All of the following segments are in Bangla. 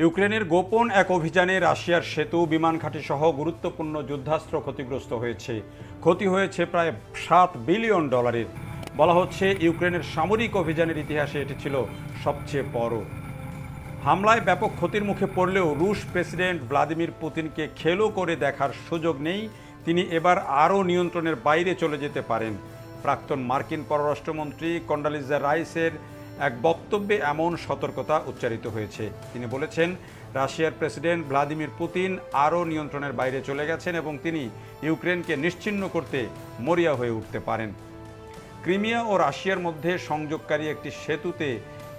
ইউক্রেনের গোপন এক অভিযানে রাশিয়ার সেতু, বিমান ঘাঁটি সহ গুরুত্বপূর্ণ যুদ্ধাস্ত্র ক্ষতিগ্রস্ত হয়েছে। ক্ষতি হয়েছে প্রায় সাত বিলিয়ন ডলারের। বলা হচ্ছে, ইউক্রেনের সামরিক অভিযানের ইতিহাসে এটি ছিল সবচেয়ে বড়। হামলায় ব্যাপক ক্ষতির মুখে পড়লেও রুশ প্রেসিডেন্ট ভ্লাদিমির পুতিনকে খেলো করে দেখার সুযোগ নেই। তিনি এবার আরও নিয়ন্ত্রণের বাইরে চলে যেতে পারেন। প্রাক্তন মার্কিন পররাষ্ট্রমন্ত্রী কন্ডালিজা রাইসের এক বক্তব্যে এমন সতর্কতা উচ্চারিত হয়েছে। তিনি বলেছেন, রাশিয়ার প্রেসিডেন্ট ভ্লাদিমির পুতিন আরও নিয়ন্ত্রণের বাইরে চলে গেছেন এবং তিনি ইউক্রেনকে নিশ্চিহ্ন করতে মরিয়া হয়ে উঠতে পারেন। ক্রিমিয়া ও রাশিয়ার মধ্যে সংযোগকারী একটি সেতুতে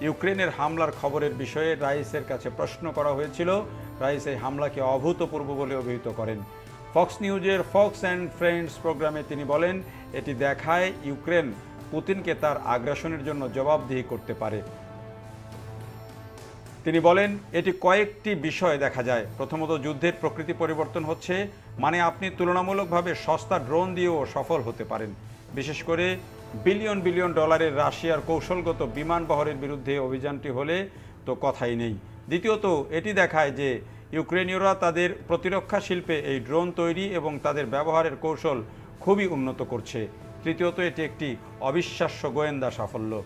ইউক্রেনের হামলার খবরের বিষয়ে রাইসের কাছে প্রশ্ন করা হয়েছিল। রাইস এই হামলাকে অভূতপূর্ব বলে অভিহিত করেন। ফক্স নিউজের ফক্স অ্যান্ড ফ্রেন্ডস প্রোগ্রামে তিনি বলেন, এটি দেখায় ইউক্রেন পুতিনকে তার আগ্রাসনের জন্য জবাবদিহি করতে পারে। তিনি বলেন, এটি কয়েকটি বিষয় দেখা যায়। প্রথমত, যুদ্ধের প্রকৃতি পরিবর্তন হচ্ছে মানে আপনি তুলনামূলকভাবে সস্তা ড্রোন দিয়েও সফল হতে পারেন। বিশেষ করে, বিলিয়ন বিলিয়ন ডলারের রাশিয়ার কৌশলগত বিমান বহরের বিরুদ্ধে অভিযানটি হলে তো কথাই নেই। দ্বিতীয়ত, এটি দেখায় যে ইউক্রেনীয়রা তাদের প্রতিরক্ষা শিল্পে এই ড্রোন তৈরি এবং তাদের ব্যবহারের কৌশল খুবই উন্নত করছে। তৃতীয়ত এটি একটি অবিশ্বাস্য গোয়েন্দা সাফল্য।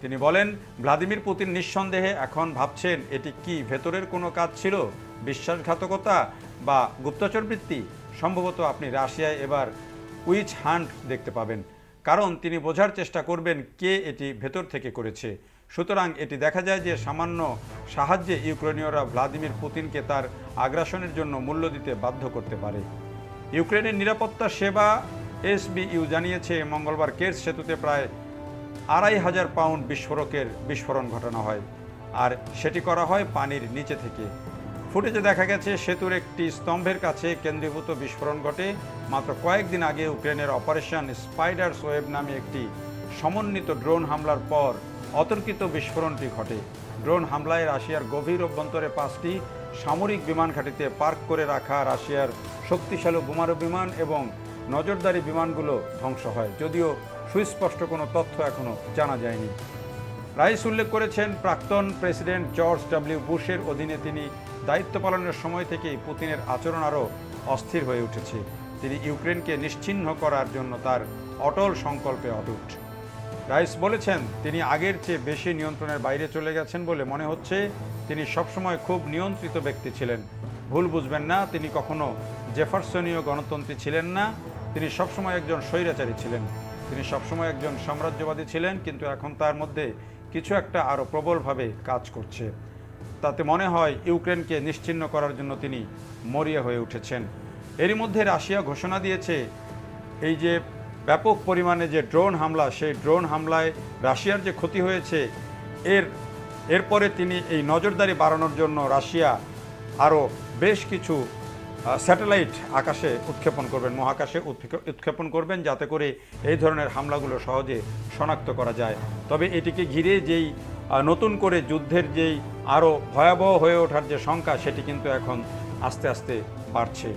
তিনি বলেন, ভ্লাদিমির পুতিন নিঃসন্দেহে এখন ভাবছেন এটি কি ভেতরের কোনো কাজ ছিল? বিশ্বাসঘাতকতা বা গুপ্তচর বৃত্তি সম্ভবত আপনি রাশিয়ায় এবার উইচ হান্ট দেখতে পাবেন। কারণ তিনি বোঝার চেষ্টা করবেন কে এটি ভেতর থেকে করেছে। সুতরাং এটি দেখা যায় যে সামান্য সাহায্যে ইউক্রেনীয়রা ভ্লাদিমির পুতিনকে তার আগ্রাসনের জন্য মূল্য দিতে বাধ্য করতে পারে। ইউক্রেনের নিরাপত্তা সেবা এসবিইউ জানিয়েছে, মঙ্গলবার কেস সেতুতে প্রায় আড়াই হাজার পাউন্ড বিস্ফোরকের বিস্ফোরণ ঘটানো হয় আর সেটি করা হয় পানির নিচে থেকে। ফুটেজে দেখা গেছে, সেতুর একটি স্তম্ভের কাছে কেন্দ্রীভূত বিস্ফোরণ ঘটে। মাত্র কয়েকদিন আগে ইউক্রেনের অপারেশন স্পাইডার সোয়েব নামে একটি সমন্বিত ড্রোন হামলার পর অতর্কিত বিস্ফোরণটি ঘটে। ড্রোন হামলায় রাশিয়ার গভীর অভ্যন্তরে পাঁচটি সামরিক বিমান ঘাঁটিতে পার্ক করে রাখা রাশিয়ার শক্তিশালী বোমারু বিমান এবং নজরদারি বিমানগুলো ধ্বংস হয়। যদিও সুস্পষ্ট কোনো তথ্য এখনও জানা যায়নি। রাইস উল্লেখ করেছেন, প্রাক্তন প্রেসিডেন্ট জর্জ ডব্লিউ বুশের অধীনে তিনি দায়িত্ব পালনের সময় থেকেই পুতিনের আচরণ আরও অস্থির হয়ে উঠেছে। তিনি ইউক্রেনকে নিশ্চিহ্ন করার জন্য তার অটল সংকল্পে অটুট। রাইস বলেছেন, তিনি আগের চেয়ে বেশি নিয়ন্ত্রণের বাইরে চলে গেছেন বলে মনে হচ্ছে তিনি সবসময় খুব নিয়ন্ত্রিত ব্যক্তি ছিলেন। ভুল বুঝবেন না, তিনি কখনো জেফারসনীয় গণতন্ত্রী ছিলেন না। তিনি সবসময় একজন স্বৈরাচারী ছিলেন। তিনি সবসময় একজন সাম্রাজ্যবাদী ছিলেন, কিন্তু এখন তার মধ্যে কিছু একটা আরও প্রবলভাবে কাজ করছে। তাতে মনে হয় ইউক্রেনকে নিশ্চিহ্ন করার জন্য তিনি মরিয়া হয়ে উঠেছেন। এরই মধ্যে রাশিয়া ঘোষণা দিয়েছে, এই যে ব্যাপক পরিমাণে যে ড্রোন হামলা, সেই ড্রোন হামলায় রাশিয়ার যে ক্ষতি হয়েছে, এর, এরপরে তিনি এই নজরদারি বাড়ানোর জন্য রাশিয়া আরও বেশ কিছু স্যাটেলাইট আকাশে উৎক্ষেপণ করবেন, মহাকাশে উৎক্ষে- উৎক্ষেপণ করবেন যাতে করে এই ধরনের হামলাগুলো সহজে শনাক্ত করা যায়। তবে এটিকে ঘিরে যেই নতুন করে যুদ্ধের যেই আরও ভয়াবহ হয়ে ওঠার যে শঙ্কা, সেটি কিন্তু এখন আস্তে আস্তে বাড়ছে।